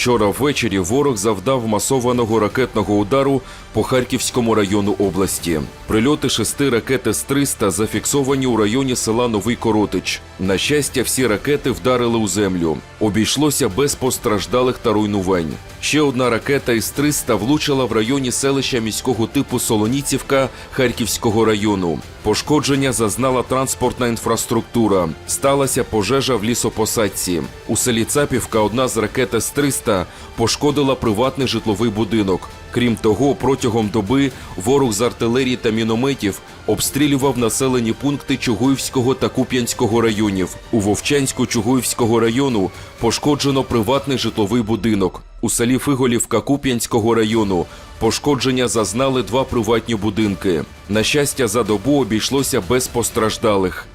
Вчора ввечері ворог завдав масованого ракетного удару по Харківському району області. Прильоти шести ракет С-300 зафіксовані у районі села Новий Коротич. На щастя, всі ракети вдарили у землю. Обійшлося без постраждалих та руйнувань. Ще одна ракета С-300 влучила в районі селища міського типу Солоніцівка Харківського району. Пошкодження зазнала транспортна інфраструктура. Сталася пожежа в лісопосадці. У селі Цапівка одна з ракет С-300 пошкодила приватний житловий будинок. Крім того, протягом доби ворог з артилерії та мінометів обстрілював населені пункти Чугуївського та Куп'янського районів. У Вовчанську Чугуївського району пошкоджено приватний житловий будинок. У селі Фиголівка Куп'янського району пошкодження зазнали два приватні будинки. На щастя, за добу обійшлося без постраждалих.